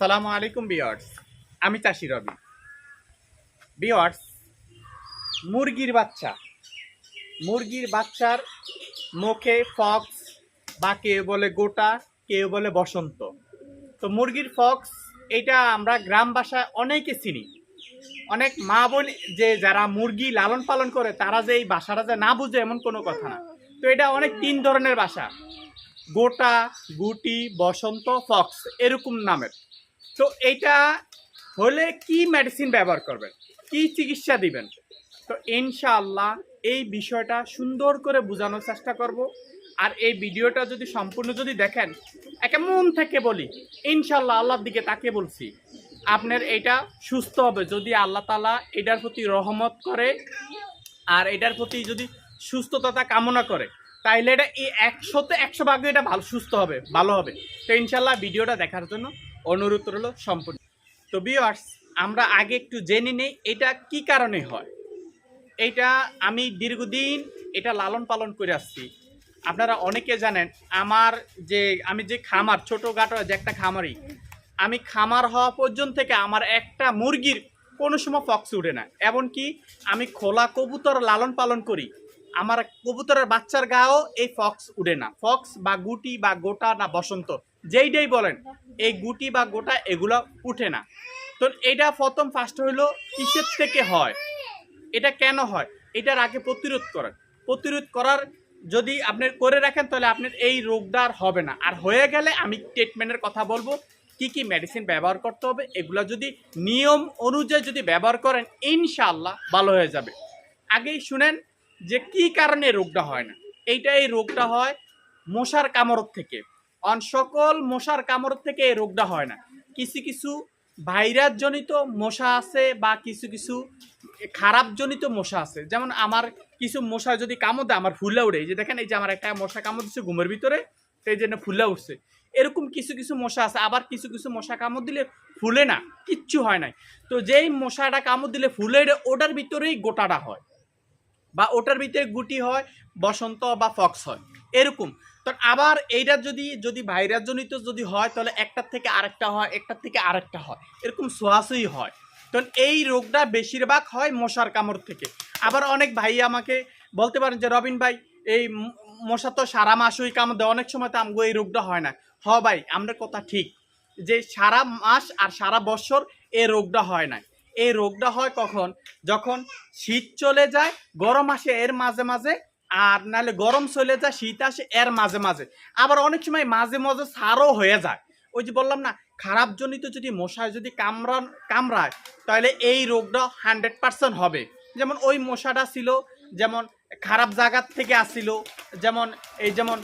আসসালামু আলাইকুম বিয়ার্স আমি চাষি রবি। বিয়ার্স মুরগির বাচ্চা। মুরগির বাচ্চার মুখে ফক্স বা কেউ বলে গোটা, কেউ বলে বসন্ত। তো মুরগির ফক্স, এটা আমরা গ্রাম ভাষায় অনেকে চিনি। অনেক মা বোন যে যারা মুরগি লালন পালন করে, তারা যে এই বাসাটা যে না বুঝে এমন কোনো কথা না। তো এটা অনেক তিন ধরনের বাসা গোটা, গুটি, বসন্ত, ফক্স, এরকম নামের। তো এটা হলে কি মেডিসিন ব্যবহার করবেন? কি চিকিৎসা দিবেন? তো ইনশাআল্লাহ এই বিষয়টা সুন্দর করে বোঝানোর চেষ্টা করব। আর এই ভিডিওটা যদি সম্পূর্ণ যদি দেখেন একে মন থেকে বলি ইনশাল্লাহ আল্লাহর দিকে তাকে বলছি, আপনার এটা সুস্থ হবে। যদি আল্লাহ তালা এটার প্রতি রহমত করে, আর এটার প্রতি যদি সুস্থতা কামনা করে, তাইলে এটা এই একশোতে একশো ভাগ এটা ভালো, সুস্থ হবে, ভালো হবে। তো ইনশাল্লাহ ভিডিওটা দেখার জন্য অনুরোধ রইল সম্পূর্ণ। তো বিয়ার্স আমরা আগে একটু জেনে নেই এটা কি কারণে হয়। এটা আমি দীর্ঘদিন এটা লালন পালন করে আসছি। আপনারা অনেকে জানেন, আমার যে, আমি যে খামার, ছোটোখাটো যে একটা খামারই আমি খামার হওয়া পর্যন্ত থেকে আমার একটা মুরগির কোনো সময় ফক্স উঠে না। এমনকি আমি খোলা কবুতর লালন পালন করি, আমার কবুতরের বাচ্চার গায়েও এই ফক্স উঠে না। ফক্স বা গুটি বা গোটা না বসন্ত যেইটাই বলেন, এই গুটি বা গোটা এগুলো উঠে না। তো এটা প্রথম ফার্স্ট হইল কিসের থেকে হয়? এটা কেন হয়? এটার আগে প্রতিরোধ করেন। প্রতিরোধ করার যদি আপনি করে রাখেন, তাহলে আপনার এই রোগটা আর হবে না। আর হয়ে গেলে আমি ট্রিটমেন্টের কথা বলব, কি কি মেডিসিন ব্যবহার করতে হবে, এগুলো যদি নিয়ম অনুযায়ী যদি ব্যবহার করেন, ইনশাআল্লাহ ভালো হয়ে যাবে। আগেই শুনেন যে কি কারণে রোগটা হয় না? এইটা এই রোগটা হয় মশার কামড় থেকে। অন সকল মশার কামড় থেকে এই রোগটা হয় না। কিছু কিছু ভাইরাস জনিত মশা আছে বা কিছু কিছু খারাপ জনিত মশা আছে। যেমন আমার কিছু মশা যদি কামড় দেয়, আমার ফুলা উঠে এই যে দেখেন, এই যে আমার একটা মশা কামড় দিচ্ছে ঘুমের ভিতরে এই জন্য ফুলা উঠছে এরকম কিছু কিছু মশা আছে, আবার কিছু কিছু মশা কামড় দিলে ফুলে না, কিচ্ছু হয় নাই। তো যেই মশাটা কামড় দিলে ফুলে ওটার ভিতরেই গোটাটা হয়। বা ওটার ভিতরে গুটি হয়, বসন্ত বা ফক্স হয়। এরকম তো আবার এইটা যদি যদি ভাইরাস জনিত যদি হয়, তাহলে একটার থেকে আরেকটা হয়, একটার থেকে আরেকটা হয়। এরকম সোয়াশই হয়। তো এই রোগটা বেশিরভাগ হয় মশার কামড় থেকে। আবার অনেক ভাই আমাকে বলতে পারেন যে, রবিন ভাই, এই মশা তো সারা মাসই কামড় দেয়। অনেক সময় তো আমগো এই রোগটা হয় না। হ ভাই, আমরা কথা ঠিক। যে সারা মাস আর সারা বছর এই রোগটা হয় না। এই রোগটা হয় কখন? যখন শীত চলে যায়, গরম আসে, এর মাঝে মাঝে আর নাহলে গরম চলে যায়, শীত আসে, এর মাঝে মাঝে। আবার অনেক সময় মাঝে মাঝে সারও হয়ে যায়। ওই যে বললাম না খারাপ জনিত যদি মশায় যদি কামড়ান, কামড়ায়, তাহলে এই রোগটা হান্ড্রেড পার্সেন্ট হবে। যেমন ওই মশাটা ছিল, যেমন খারাপ জায়গার থেকে আসছিল, যেমন এই যেমন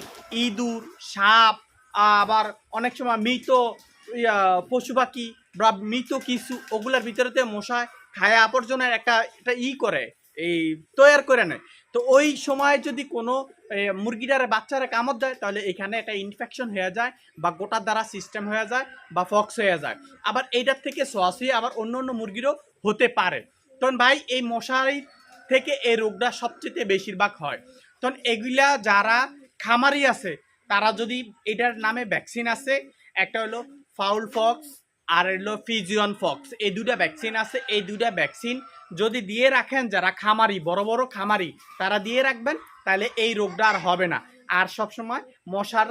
ইঁদুর, সাপ, আবার অনেক সময় মৃত পশু পাখি বা মৃত কিছু, ওগুলোর ভিতরেতে মশায় খায়া আবর্জনার একটা একটা ই করে, এই তৈয়ার করে নেয়। তো ওই সময় যদি কোনো মুরগিটার বাচ্চারা কামড় দেয়, তাহলে এখানে একটা ইনফেকশন হয়ে যায় বা গোটার দ্বারা সিস্টেম হয়ে যায় বা ফক্স হয়ে যায়। আবার এইটার থেকে সোয়াশি আবার অন্য অন্য মুরগিরও হতে পারে। তখন ভাই, এই মশারি থেকে এই রোগটা সবচেয়ে বেশিরভাগ হয়। তখন এগুলা যারা খামারি আছে, তারা যদি এটার নামে ভ্যাকসিন আছে, একটা হলো ফাউল ফক্স আর হলো ফিজিয়ন ফক্স এই দুটা ভ্যাকসিন আছে, এই দুটা ভ্যাকসিন যদি দিয়ে রাখেন, যারা খামারি, বড় বড় খামারি, তারা দিয়ে রাখবেন, তাহলে এই রোগটা আর হবে না। আর সবসময় মশার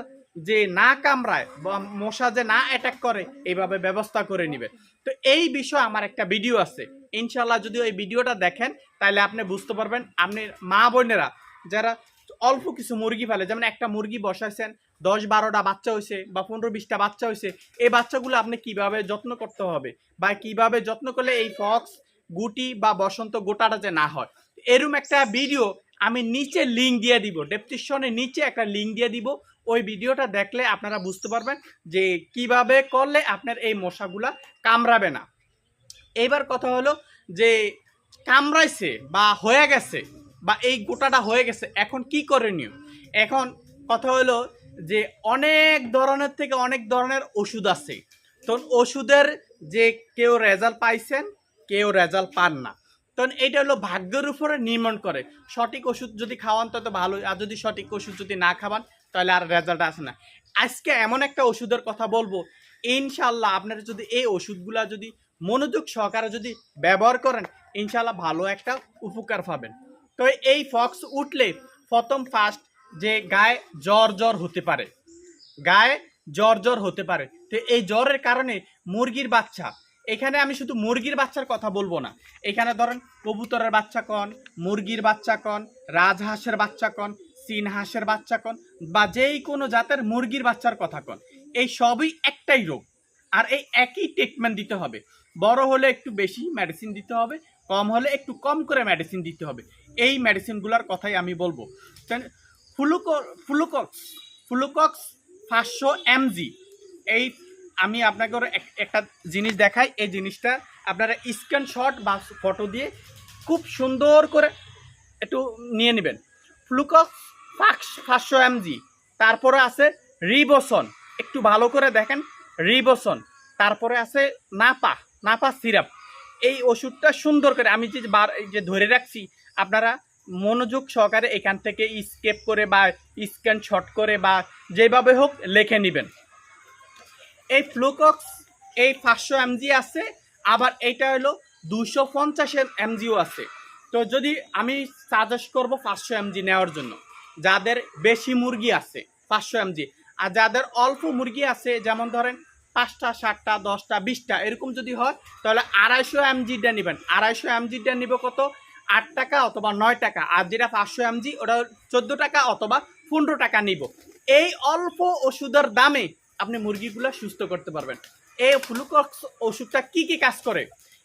যে না কামড়ায় বা মশা যে না অ্যাটাক করে, এইভাবে ব্যবস্থা করে নেবে তো এই বিষয়ে আমার একটা ভিডিও আছে। ইনশাল্লাহ যদি ওই ভিডিওটা দেখেন, তাহলে আপনি বুঝতে পারবেন, আপনি মা বোনেরা, যারা অল্প কিছু মুরগি ফেলে যেমন একটা মুরগি বসাইছেন, দশ বারোটা বাচ্চা হয়েছে বা পনেরো বিশটা বাচ্চা হয়েছে এই বাচ্চাগুলো আপনি কীভাবে যত্ন করতে হবে? বা কীভাবে যত্ন করলে এই ফক্স গুটি বা বসন্ত গোটাটা যে না হয়। এরম একটা ভিডিও আমি নিচে লিঙ্ক দিয়ে দিব। ডেপটিশনের নিচে একটা লিঙ্ক দিয়ে দিব। ওই ভিডিওটা দেখলে আপনারা বুঝতে পারবেন যে কীভাবে করলে আপনার এই মশাগুলা কামড়াবে না। এইবার কথা হলো যে কামড়াইছে বা হয়ে গেছে বা এই গোটাটা হয়ে গেছে, এখন কি করণীয়? এখন কথা হলো যে অনেক ধরনের থেকে অনেক ধরনের ওষুধ আছে। তো ওষুধের যে কেউ রেজাল্ট পাইছেন কেউ রেজাল্ট পান না। তখন এটা হলো ভাগ্যের উপরে নির্মাণ করে। সঠিক ওষুধ যদি খাওয়ান তত ভালো, আর যদি সঠিক ওষুধ যদি না খাওয়ান, তাহলে আর রেজাল্ট আসে না। আজকে এমন একটা ওষুধের কথা বলব ইনশাল্লাহ আপনারা যদি এই ওষুধগুলা যদি মনোযোগ সহকারে যদি ব্যবহার করেন ইনশাল্লাহ ভালো একটা উপকার পাবেন। তো এই ফক্স উঠলে প্রথম ফার্স্ট যে গায়ে জ্বর জ্বর হতে পারে। গায়ে জ্বর জ্বর হতে পারে। তো এই জ্বরের কারণে মুরগির বাচ্চা এখানে আমি শুধু মুরগির বাচ্চার কথা বলব না। এখানে ধরেন কবুতরের বাচ্চা কন, মুরগির বাচ্চা কন, রাজহাঁসের বাচ্চা কন চীন হাঁসের বাচ্চা কন, বা যেই কোনো জাতের মুরগির বাচ্চার কথা কন। এই সবই একটাই রোগ। আর এই একই ট্রিটমেন্ট দিতে হবে। বড় হলে একটু বেশি মেডিসিন দিতে হবে, কম হলে একটু কম করে মেডিসিন দিতে হবে। এই মেডিসিনগুলোর কথাই আমি বলব। ফ্লুকো, ফ্লুকক্স ফ্লুকক্স পাঁচশো এমজি। এই আমি আপনাকে ওর এক- একটা জিনিস দেখাই, এই জিনিসটা আপনারা স্ক্রিনশট বা ফটো দিয়ে খুব সুন্দর করে একটু নিয়ে নেবেন। ফ্লুকক্স পাঁচ পাঁচশো এমজি তারপরে আছে রিবোসন একটু ভালো করে দেখেন রিবোসন তারপরে আছে নাপা নাপা সিরাপ এই ওষুধটা সুন্দর করে আমি যে বার যে ধরে রাখছি, আপনারা মনোযোগ সহকারে এখান থেকে স্কেপ করে বা স্ক্যান শট করে বা যেভাবে হোক লিখে নেবেন। এই ফ্লুকক্স এই পাঁচশো এমজি আছে, আবার এইটা হলো দুশো পঞ্চাশ এমজিও আছে। তো যদি আমি সাজেস্ট করব পাঁচশো এমজি নেওয়ার জন্য, যাদের বেশি মুরগি আছে, পাঁচশো এমজি আর যাদের অল্প মুরগি আছে, যেমন ধরেন পাঁচটা, সাতটা, দশটা, বিশটা, এরকম যদি হয়, তাহলে আড়াইশো এমজিটা নেবেন। আড়াইশো এমজিটা নিব কত? আট টাকা অথবা নয় টাকা। আর যেটা পাঁচশো এমজি ওটা চোদ্দ টাকা অথবা পনেরো টাকা নিব। এই অল্প ওষুধের দামে আপনি মুরগিগুলো সুস্থ করতে পারবেন। এই ফ্লুকক্স ওষুধটা কি কি কাজ করে?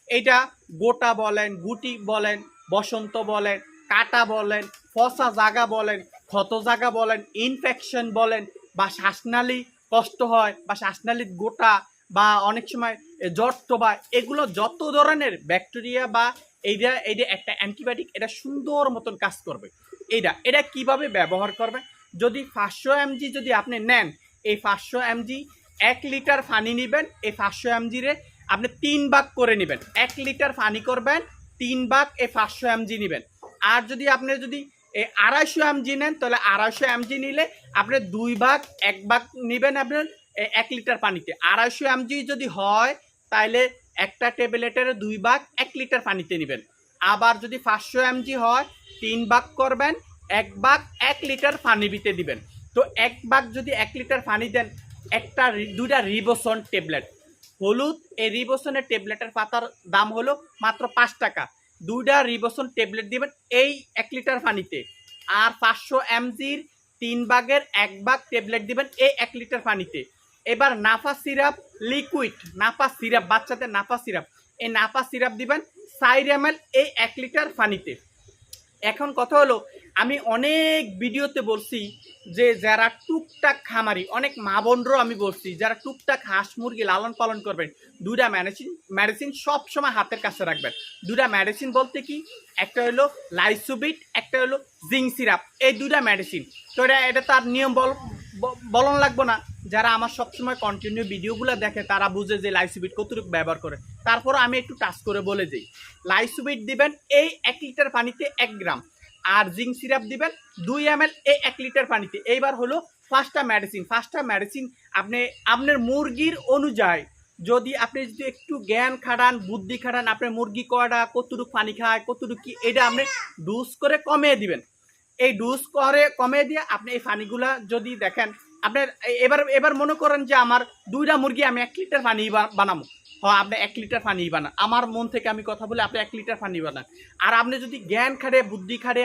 এটা গোটা বলেন, গুটি বলেন, বসন্ত বলেন, কাটা বলেন, ফসা জাগা বলেন, ক্ষত জাগা বলেন ইনফেকশন বলেন বা শ্বাসনালী কষ্ট হয় বা শ্বাসনালীর গোটা বা অনেক সময় জট বা এগুলো যত ধরনের ব্যাকটেরিয়া বা এইটা এইটা একটা অ্যান্টিবায়োটিক এটা সুন্দর মতন কাজ করবে। এইটা এটা কীভাবে ব্যবহার করবে? যদি পাঁচশো এমজি যদি আপনি নেন এই পাঁচশো এমজি এক লিটার পানি নেবেন এই পাঁচশো এমজি রে। আপনি তিন ভাগ করে নেবেন। এক লিটার পানি করবেন, তিন ভাগ এই পাঁচশো এমজি নেবেন। আর যদি আপনি যদি এই আড়াইশো এমজি নেন, তাহলে আড়াইশো এমজি নিলে আপনি দুই ভাগ, এক ভাগ নেবেন আপনার এক লিটার পানিতে। আড়াইশো এমজি যদি হয় তাহলে একটা ট্যাবলেটের দুই ভাগ, এক লিটার পানিতে নেবেন। আবার যদি পাঁচশো এমজি হয়, তিন ভাগ করবেন, এক ভাগ, এক লিটার পানি দিতে দিবেন। তো এক ভাগ যদি এক লিটার পানি দেন, একটা দুইটা রিবোসন ট্যাবলেট হলুদ, এই রিবোসনের ট্যাবলেটের পাতার দাম হলো মাত্র পাঁচ টাকা। দুইটা রিবোসন ট্যাবলেট দিবেন এই এক লিটার পানিতে। আর পাঁচশো এমজির তিন ভাগের এক ভাগ ট্যাবলেট দিবেন এই এক লিটার পানিতে। এবার নাফা সিরাপ লিকুইড নাফা সিরাপ, বাচ্চাদের নাফা সিরাপ। এই নাফা সিরাপ দিবেন এম এই এক লিটার পানিতে। এখন কথা হলো, আমি অনেক ভিডিওতে বলছি যে যারা টুকটাক খামারি, অনেক মা বোনরাও আমি বলছি, যারা টুকটাক হাঁস মুরগি লালন পালন করবেন দুটা মেডিসিন মেডিসিন সবসময় হাতের কাছে রাখবেন। দুটা মেডিসিন বলতে কি? একটা হলো লাইসোবিট একটা হলো জিং সিরাপ এই দুটা মেডিসিন তো এটা এটা তার নিয়ম বল বলন লাগবো না। যারা আমার সবসময় কন্টিনিউ ভিডিওগুলো দেখে, তারা বুঝে যে লাইসোবিট কতটুকু ব্যবহার করে। তারপর আমি একটু টাচ করে বলে দিই। লাইসোবিট দিবেন এই এক লিটার পানিতে এক গ্রাম আর জিঙ্ক সিরাপ দিবেন দুই এম এই এক লিটার পানিতে। এইবার হলো ফার্স্টটা মেডিসিন ফার্স্টটা মেডিসিন আপনি, আপনার মুরগির অনুযায়ী যদি আপনি যদি একটু জ্ঞান খাটান, বুদ্ধি খাটান, আপনার মুরগি কয়টা, কতটুকু পানি খায়, কতটুকু কি, এটা আপনি ডুজ করে কমিয়ে দিবেন। এই ডুজ করে কমিয়ে দিয়ে আপনি এই পানিগুলা যদি দেখেন আপনার এবার এবার মনে করেন যে আমার দুইটা মুরগি আমি এক লিটার পানি বানাবো। হ্যাঁ আপনি এক লিটার পানি বানান। আমার মন থেকে আমি কথা বলে, আপনি এক লিটার পানি বানান। আর আপনি যদি জ্ঞান খাড়ে, বুদ্ধি খাড়ে,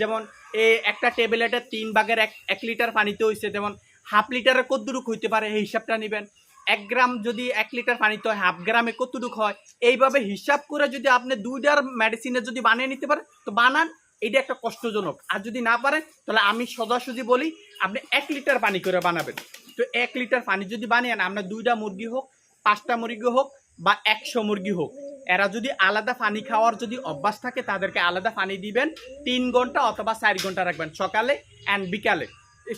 যেমন এ একটা টেবলেটের তিন ভাগের এক এক লিটার পানিতে হয়েছে যেমন হাফ লিটারের কতটুক হইতে পারে, এই হিসাবটা নেবেন। এক গ্রাম যদি এক লিটার পানিতে হয় হাফ গ্রামে কতটুক হয়, এইভাবে হিসাব করে যদি আপনি দুইটার মেডিসিনে যদি বানিয়ে নিতে পারেন, তো বানান। এটা একটা কষ্টজনক। আর যদি না পারেন, তাহলে আমি সোজাসুজি বলি, আপনি এক লিটার পানি করে বানাবেন। তো এক লিটার পানি যদি বানিয়ে আপনার দুইটা মুরগি হোক, পাঁচটা মুরগি হোক, বা একশো মুরগি হোক, এরা যদি আলাদা পানি খাওয়ার যদি অভ্যাস থাকে, তাদেরকে আলাদা পানি দিবেন, তিন ঘণ্টা অথবা চার ঘণ্টা রাখবেন, সকালে অ্যান্ড বিকালে।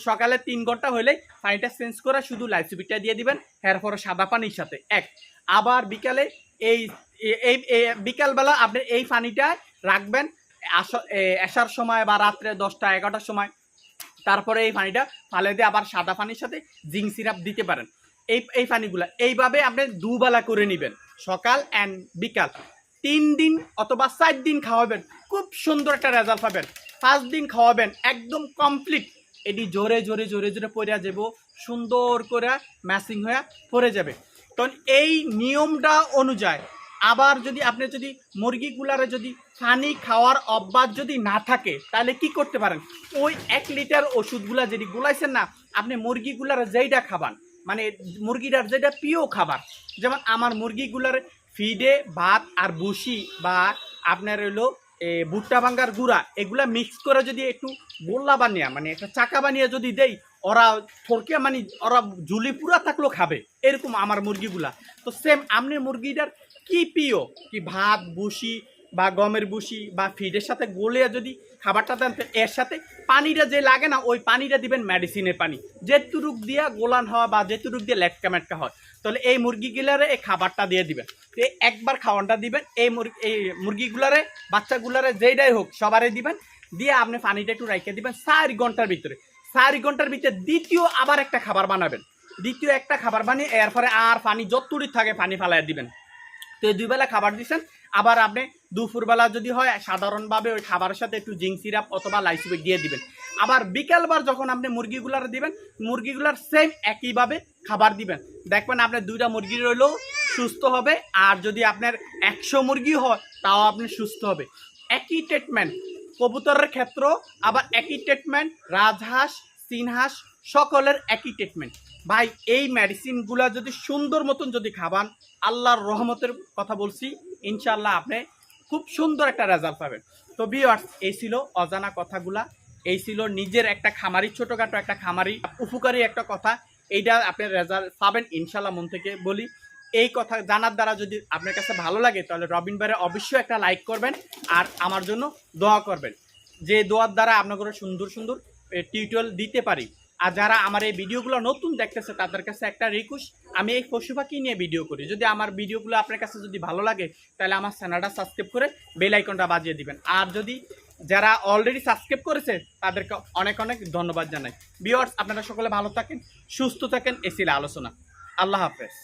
সকালে তিন ঘণ্টা হলে পানিটা চেঞ্জ করে শুধু লাইসিবিটা দিয়ে দিবেন এরপরে সাদা পানির সাথে। এক, আবার বিকালে এই এই, বিকালবেলা আপনি এই পানিটা রাখবেন আসার সময় বা রাত্রে দশটা, এগারোটার সময়। তারপরে এই পানিটা ফালে দিয়ে আবার সাদা পানির সাথে জিঙ্ক সিরাপ দিতে পারেন। এই এই পানিগুলো, এইভাবে আপনি দুবেলা করে নেবেন, সকাল অ্যান্ড বিকাল। তিন দিন অথবা চার দিন খাওয়াবেন, খুব সুন্দর একটা রেজাল্ট পাবেন। পাঁচ দিন খাওয়াবেন, একদম কমপ্লিট এটি জোরে জোরে জোরে জোরে পড়ে যাব, সুন্দর করে ম্যাচিং হয়ে পড়ে যাবে। তখন এই নিয়মটা অনুযায়ী আবার যদি আপনি যদি মুরগিগুলারে যদি পানি খাওয়ার অভ্যাস যদি না থাকে, তাহলে কি করতে পারেন? ওই এক লিটার ওষুধগুলা যদি গুলাইছেন না, আপনি মুরগিগুলার যেইটা খাবান মানে মুরগিটার যেটা প্রিয় খাবার, যেমন আমার মুরগিগুলার ফিডে ভাত আর বুসি বা আপনার হলো ভুট্টা ভাঙ্গার গুঁড়া, এগুলা মিক্স করে যদি একটু গোল্লা বানিয়ে মানে একটা চাকা বানিয়ে যদি দেই, ওরা থরকে মানে ওরা জুলি পুরা থাকলেও খাবে, এরকম আমার মুরগিগুলা। তো সেম আপনি মুরগিটার কি প্রিয়? কি ভাত বুসি বা গমের বুসি বা ফিডের সাথে গলিয়ে যদি খাবারটা দেন এর সাথে পানিটা যে লাগে না, ওই পানিটা দিবেন মেডিসিনের পানি। যেতুরুক দিয়া গোলান হওয়া বা যেতুরুক দিয়ে লেটকা মেটকা হয়, তাহলে এই মুরগিগুলারে এই খাবারটা দিয়ে দিবেন। তো একবার খাওয়ানটা দিবেন, এই মুরগি, এই মুরগিগুলারে, বাচ্চাগুলারে যেইটাই হোক সবারই দিবেন, দিয়ে আপনি পানিটা একটু রাইখে দিবেন চার ঘণ্টার ভিতরে। চার ঘণ্টার ভিতরে দ্বিতীয় আবার একটা খাবার বানাবেন। দ্বিতীয় একটা খাবার বানিয়ে এরপরে আর পানি যতটুকু থাকে, পানি ফালাই দিবেন। তো দুই বেলা খাবার দিচ্ছেন আবার আপনি দুপুরবেলা যদি হয়, সাধারণভাবে ওই খাবারের সাথে একটু জিঙ্ক সিরাপ অথবা লাইসিবে দিয়ে দিবেন। আবার বিকেলবার যখন আপনি মুরগিগুলার দিবেন, মুরগিগুলার সেম একইভাবে খাবার দিবেন। দেখবেন আপনার দুইটা মুরগি রইলেও সুস্থ হবে, আর যদি আপনার একশো মুরগি হয়, তাও আপনি সুস্থ হবে। একই ট্রিটমেন্ট কবুতরের ক্ষেত্র, আবার একই ট্রিটমেন্ট রাজহাঁস চীনহাঁস সকলের একই ট্রিটমেন্ট ভাই, এই মেডিসিনগুলা যদি সুন্দর মতন যদি খাবান, আল্লাহর রহমতের কথা বলছি ইনশাল্লাহ আপনি খুব সুন্দর একটা রেজাল্ট পাবেন। তো বিয়ার্স এই ছিল অজানা কথাগুলা। এই ছিল নিজের একটা খামারি, ছোটোখাটো একটা খামারি, উপকারী একটা কথা। এইটা আপনি রেজাল্ট পাবেন ইনশাল্লাহ মন থেকে বলি। এই কথা জানার দ্বারা যদি আপনার কাছে ভালো লাগে, তাহলে রবিন বারে অবশ্যই একটা লাইক করবেন আর আমার জন্য দোয়া করবেন। যে দোয়ার দ্বারা আপনাদের সুন্দর সুন্দর টিউটোরিয়াল দিতে পারি। আর যারা আমার এই ভিডিওগুলো নতুন দেখতেছে, তাদের কাছে একটা রিকোয়েস্ট আমি এই পশু পাখি নিয়ে ভিডিও করি। যদি আমার ভিডিওগুলো আপনার কাছে যদি ভালো লাগে, তাহলে আমার চ্যানেলটা সাবস্ক্রাইব করে বেল আইকনটা বাজিয়ে দিবেন। আর যদি যারা অলরেডি সাবস্ক্রাইব করেছে, তাদেরকে অনেক অনেক ধন্যবাদ জানাই। বিওয়ার্স আপনারা সকলে ভালো থাকেন, সুস্থ থাকেন এসিলা আলোচনা। আল্লাহ হাফেজ।